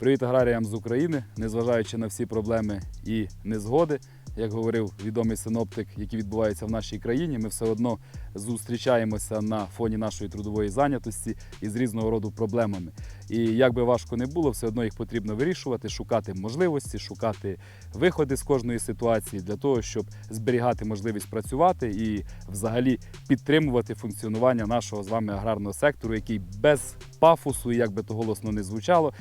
Привіт аграріям з України, незважаючи на всі проблеми і незгоди, як говорив відомий синоптик, які відбуваються в нашій країні, ми все одно зустрічаємося на фоні нашої трудової зайнятості із різного роду проблемами. І як би важко не було, все одно їх потрібно вирішувати, шукати можливості, шукати виходи з кожної ситуації для того, щоб зберігати можливість працювати і взагалі підтримувати функціонування нашого з вами аграрного сектору, який без пафосу, як би то голосно не звучало,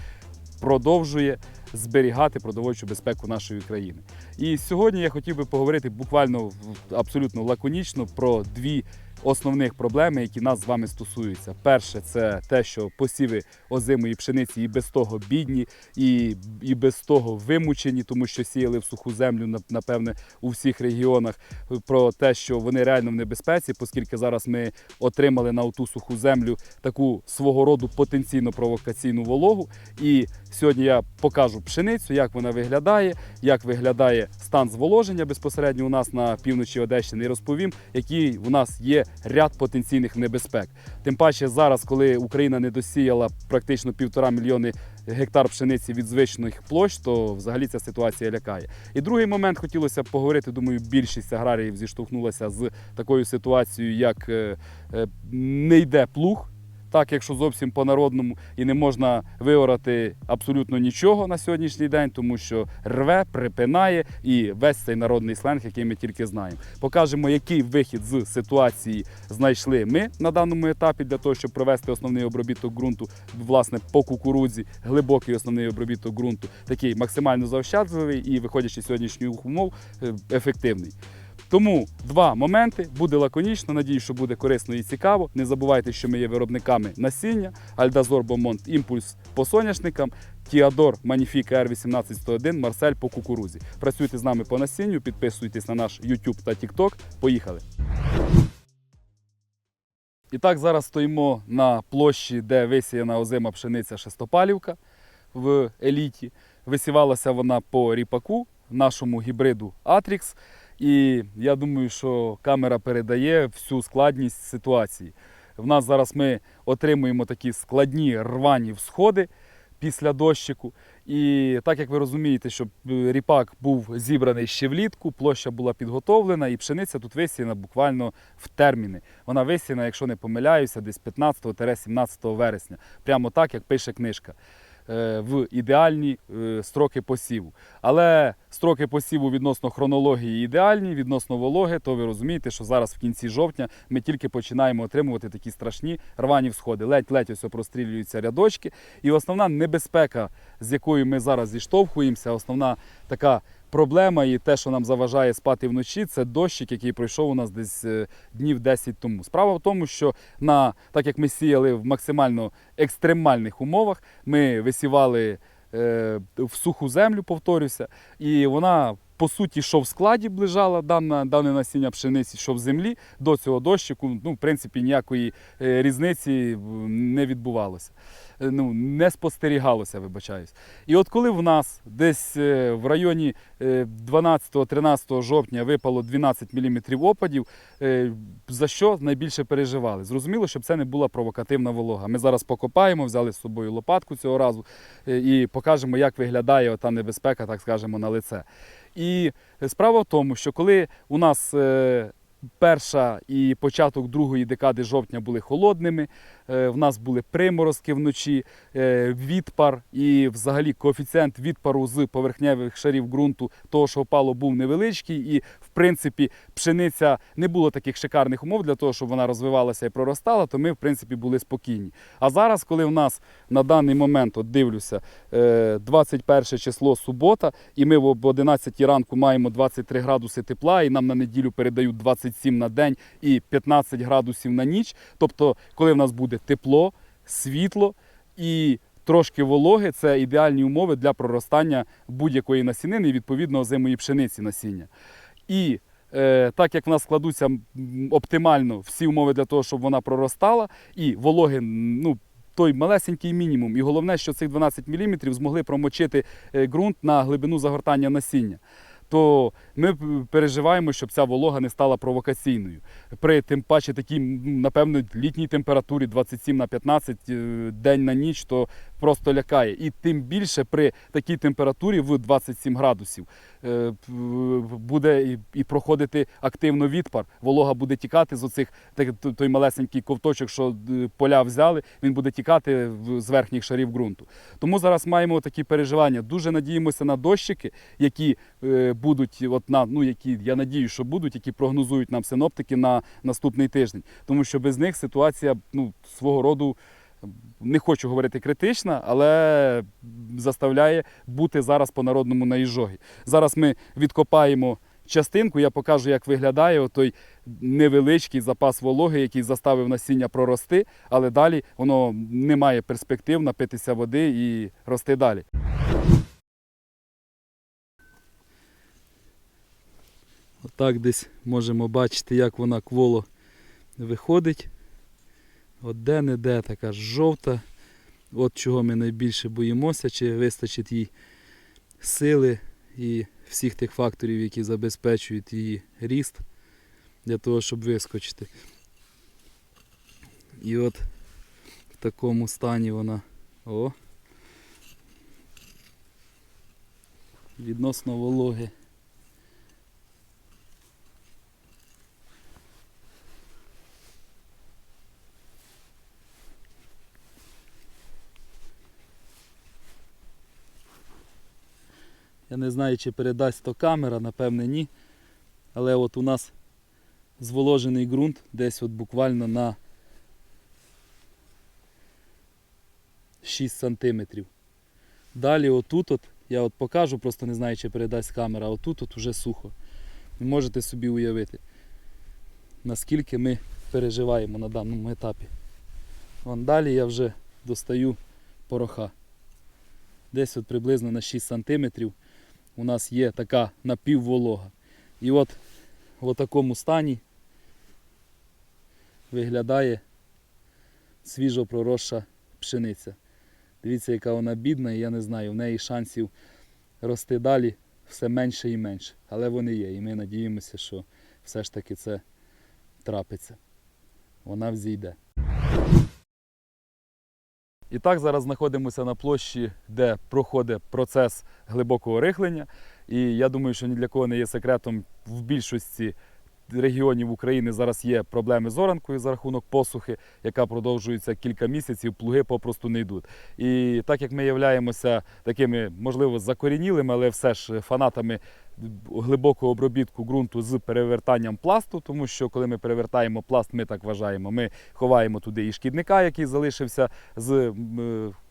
продовжує зберігати продовольчу безпеку нашої країни. І сьогодні я хотів би поговорити буквально абсолютно лаконічно про дві основних проблеми, які нас з вами стосуються. Перше, це те, що посіви озимої пшениці і без того бідні, і, і без того вимучені, тому що сіяли в суху землю, нап- напевне, у всіх регіонах. Про те, що вони реально в небезпеці, оскільки зараз ми отримали на ту суху землю таку свого роду потенційно провокаційну вологу. І сьогодні я покажу пшеницю, як вона виглядає, як виглядає стан зволоження безпосередньо у нас на півночі Одещини, і розповім, який у нас є ряд потенційних небезпек. Тим паче зараз, коли Україна не досіяла практично півтора мільйони гектар пшениці від звичних площ, то взагалі ця ситуація лякає. І другий момент хотілося поговорити. Думаю, більшість аграріїв зіштовхнулася з такою ситуацією, як е, е, не йде плуг. Так, якщо зовсім по-народному і не можна виорати абсолютно нічого на сьогоднішній день, тому що рве, припинає і весь цей народний сленг, який ми тільки знаємо. Покажемо, який вихід з ситуації знайшли ми на даному етапі для того, щоб провести основний обробіток ґрунту, власне, по кукурудзі, глибокий основний обробіток ґрунту, такий максимально заощадливий і, виходячи з сьогоднішніх умов, е, ефективний. Тому два моменти буде лаконічно. Надію, що буде корисно і цікаво. Не забувайте, що ми є виробниками насіння, Альдазор Бомонт Імпульс по соняшникам, Тіадор Маніфіка R18101, Марсель по кукурузі. Працюйте з нами по насінню, підписуйтесь на наш YouTube та TikTok. Поїхали! І так, зараз стоїмо на площі, де висіяна озима пшениця Шестопалівка в еліті. Висівалася вона по ріпаку, нашому гібриду Atrix. І я думаю, що камера передає всю складність ситуації. В нас зараз ми отримуємо такі складні рвані всходи після дощику. І так як ви розумієте, що е, ріпак був зібраний ще влітку, площа була підготовлена, і пшениця тут висіяна буквально в терміни. Вона висіяна, якщо не помиляюся, десь 15-17 вересня. Прямо так, як пише книжка. Е, В ідеальні е, строки посіву. Але строки посіву відносно хронології ідеальні, відносно вологи, то ви розумієте, що зараз в кінці жовтня ми тільки починаємо отримувати такі страшні рвані всходи. Ледь-ледь ось прострілюються рядочки. І основна небезпека, з якою ми зараз зіштовхуємося, основна така проблема і те, що нам заважає спати вночі, це дощик, який пройшов у нас десь е, днів 10 тому. Справа в тому, що на так як ми сіяли в максимально екстремальних умовах, ми висівали е, в суху землю, повторюся, і вона. По суті, що в складі ближала дана, дане насіння пшениці, що в землі до цього дощику, ну, в принципі, ніякої е, різниці е, не відбувалося. Е, Ну, не спостерігалося, вибачаюсь. І от коли в нас десь в районі е, 12-13 жовтня випало 12 мм опадів, за що найбільше переживали? Зрозуміло, щоб це не була провокативна волога. Ми зараз покопаємо, взяли з собою лопатку цього разу і покажемо, як виглядає та небезпека, так скажемо, на лице. І справа в тому, що коли у нас е, перша і початок другої декади жовтня були холодними, в нас були приморозки вночі, е, відпар і взагалі коефіцієнт відпару з поверхневих шарів ґрунту, того, що опало, був невеличкий, і в принципі пшениця не було таких шикарних умов для того, щоб вона розвивалася і проростала, то ми в принципі були спокійні. А зараз, коли в нас на даний момент, от дивлюся, е, 21 число субота, і ми об 11 ранку маємо 23 градуси тепла, і нам на неділю передають 27 на день і 15 градусів на ніч. Тобто, коли в нас буде тепло, світло і трошки вологи, це ідеальні умови для проростання будь-якої насінини і відповідно озимої пшениці насіння. І е, так як в нас складуться оптимально всі умови для того, щоб вона проростала, і вологи, ну. Той малесенький мінімум. І головне, що цих 12 мм змогли промочити е, ґрунт на глибину загортання насіння. То ми переживаємо, щоб ця волога не стала провокаційною. При тим паче такій, напевно, літній температурі 27 на 15 е, день на ніч, то просто лякає. І тим більше при такій температурі в 27 градусів е, буде і, проходити активно відпар. Волога буде тікати з оцих той малесенький ковточок, що поля взяли, він буде тікати з верхніх шарів ґрунту. Тому зараз маємо такі переживання. Дуже надіємося на дощики, які е, будуть, от на ну які я надію, що будуть, які прогнозують нам синоптики на наступний тиждень. Тому що без них ситуація ну, свого роду. Не хочу говорити критична, але заставляє бути зараз по-народному на іжогі. Зараз ми відкопаємо частинку, я покажу, як виглядає той невеличкий запас вологи, який заставив насіння прорости, але далі воно не має перспектив напитися води і рости далі. Отак десь можемо бачити, як вона кволо виходить. От де-не-де така жовта. От чого ми найбільше боїмося, чи вистачить їй сили і всіх тих факторів, які забезпечують її ріст для того, щоб вискочити. І от в такому стані вона о, відносно вологи. Я не знаю, чи передасть то камера, напевне ні. Але от у нас зволожений ґрунт десь от буквально на 6 сантиметрів. Далі отут от, я от покажу, просто не знаю, чи передасть камера, отут от уже сухо. Можете собі уявити, наскільки ми переживаємо на даному етапі. Вон далі я вже достаю пороха. Десь от приблизно на 6 сантиметрів у нас є така напівволога. І от в такому стані виглядає свіжо проросша пшениця. Дивіться, яка вона бідна, і я не знаю, в неї шансів рости далі все менше і менше. Але вони є. І ми надіємося, що все ж таки це трапиться. Вона взійде. І так зараз знаходимося на площі, де проходить процес глибокого рихлення. І я думаю, що ні для кого не є секретом в більшості регіонів України зараз є проблеми з оранкою за рахунок посухи, яка продовжується кілька місяців, плуги попросту не йдуть. І так як ми являємося такими, можливо, закорінілими, але все ж фанатами глибокого обробітку ґрунту з перевертанням пласту, тому що коли ми перевертаємо пласт, ми так вважаємо, ми ховаємо туди і шкідника, який залишився з е,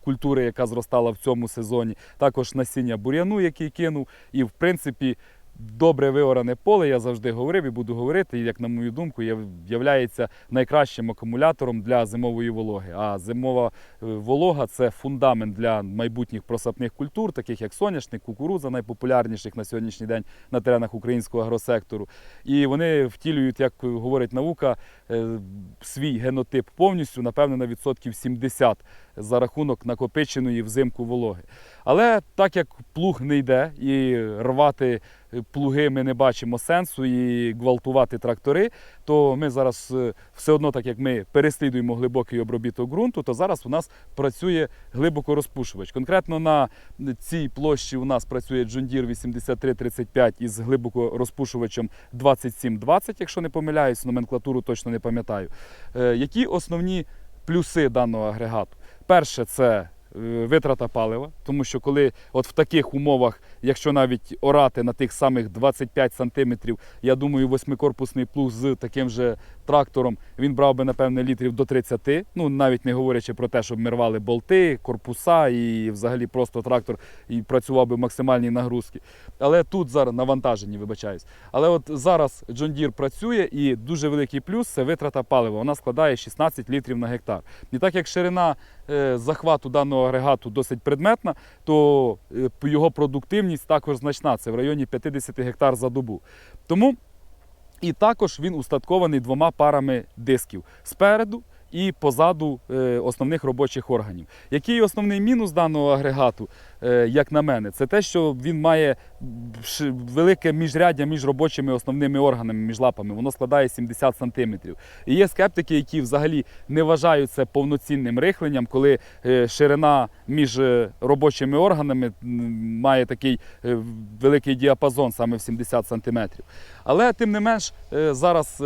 культури, яка зростала в цьому сезоні, також насіння бур'яну, який кинув, і в принципі. Добре виоране поле, я завжди говорив і буду говорити, як на мою думку, є- являється найкращим акумулятором для зимової вологи. А зимова е, волога це фундамент для майбутніх просапних культур, таких як соняшник, кукурудза, найпопулярніших на сьогоднішній день на теренах українського агросектору. І вони втілюють, як говорить наука, е, свій генотип повністю, напевно, на відсотків 70 за рахунок накопиченої взимку вологи. Але так як плуг не йде і рвати плуги ми не бачимо сенсу і гвалтувати трактори, то ми зараз е, все одно, так як ми переслідуємо глибокий обробіток ґрунту, то зараз у нас працює глибокорозпушувач. Конкретно на цій площі у нас працює Deere 8335 із глибокорозпушувачем 2720, якщо не помиляюсь, номенклатуру точно не пам'ятаю. Е, Які основні плюси даного агрегату? Перше, це витрата палива, тому що коли от в таких умовах, якщо навіть орати на тих самих 25 сантиметрів, я думаю, восьмикорпусний плуг з таким же трактором, він брав би, напевне, літрів до 30, ну навіть не говорячи про те, щоб ми рвали болти, корпуса і взагалі просто трактор і працював би в максимальній нагрузці. Але тут зараз навантажені, вибачаюсь. Але от зараз John Deere працює і дуже великий плюс це витрата палива. Вона складає 16 літрів на гектар. І так як ширина е, захвату даного агрегату досить предметна, то е, його продуктивність також значна. Це в районі 50 гектар за добу. Тому і також він устаткований двома парами дисків спереду і позаду е, основних робочих органів. Який основний мінус даного агрегату, е, як на мене, це те, що він має велике міжряддя між робочими основними органами, між лапами. Воно складає 70 см. І є скептики, які взагалі не вважають це повноцінним рихленням, коли е, ширина між робочими органами має такий великий діапазон, саме в 70 см. Але тим не менш, зараз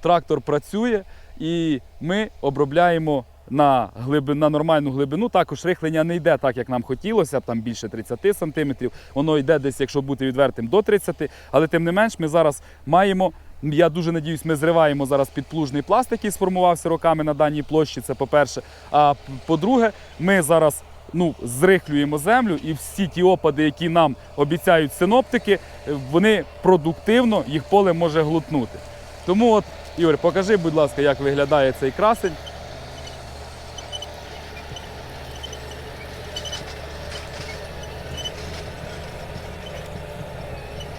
трактор працює і ми обробляємо на, глиби, на нормальну глибину. Також рихлення не йде так, як нам хотілося, там більше 30 см. Воно йде десь, якщо бути відвертим, до 30 Але тим не менш, ми зараз маємо. Я дуже надіюсь, ми зриваємо зараз підплужний пласт, який сформувався роками на даній площі. Це по-перше. А по-друге, ми зараз ну, зрихлюємо землю, і всі ті опади, які нам обіцяють синоптики, вони продуктивно їх поле може глутнути. Тому от, Ігор, покажи, будь ласка, як виглядає цей красень.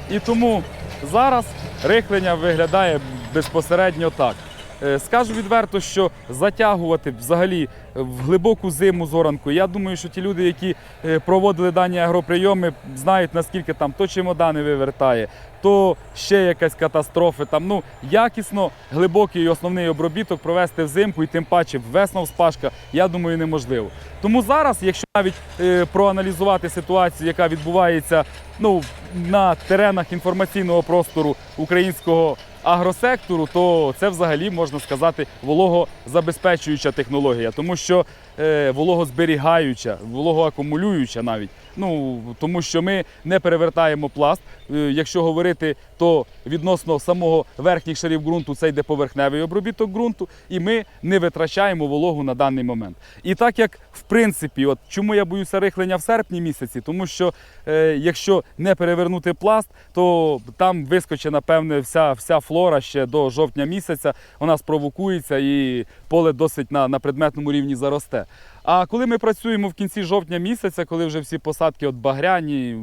І тому зараз рихлення виглядає безпосередньо так. Е, Скажу відверто, що затягувати взагалі в глибоку зиму зоранку. Я думаю, що ті люди, які е, проводили дані агроприйоми, знають наскільки там то чемодани вивертає, то ще якась катастрофа. Там ну якісно глибокий і основний обробіток провести взимку і тим паче весна спашка, я думаю, неможливо. Тому зараз, якщо навіть е, проаналізувати ситуацію, яка відбувається ну, на теренах інформаційного простору українського агросектору, то це взагалі можна сказати вологозабезпечуюча технологія, тому що е, вологозберігаюча, вологоакумулююча навіть. Ну тому що ми не перевертаємо пласт. Е, якщо говорити, то відносно самого верхніх шарів ґрунту це йде поверхневий обробіток ґрунту, і ми не витрачаємо вологу на даний момент. І так як в принципі, от чому я боюся рихлення в серпні місяці, тому що е, якщо не перевернути пласт, то там вискочить, напевне, вся, вся флора ще до жовтня місяця, вона спровокується і поле досить на, на предметному рівні заросте. А коли ми працюємо в кінці жовтня місяця, коли вже всі посадки от багряні,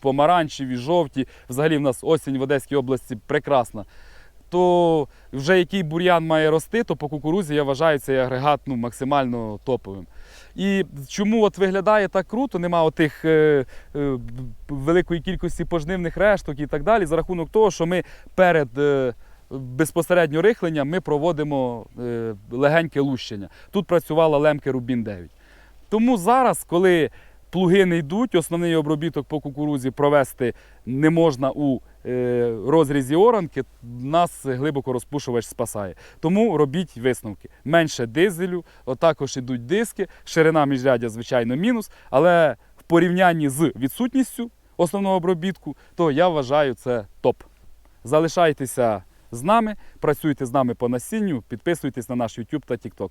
помаранчеві, жовті, взагалі в нас осінь в Одеській області прекрасна, то вже який бур'ян має рости, то по кукурузі я вважаю цей агрегат ну, максимально топовим. І чому от виглядає так круто, нема отих е, е, великої кількості пожнивних решток і так далі, за рахунок того, що ми перед е, безпосередньо рихленням ми проводимо е, легеньке лущення. Тут працювала лемки Рубін 9. Тому зараз, коли плуги не йдуть, основний обробіток по кукурузі провести не можна у е, розрізі оранки, нас глибоко розпушувач спасає. Тому робіть висновки. Менше дизелю, отакож ідуть диски, ширина міжрядя, звичайно, мінус, але в порівнянні з відсутністю основного обробітку, то я вважаю це топ. Залишайтеся з нами, працюйте з нами по насінню, підписуйтесь на наш YouTube та TikTok.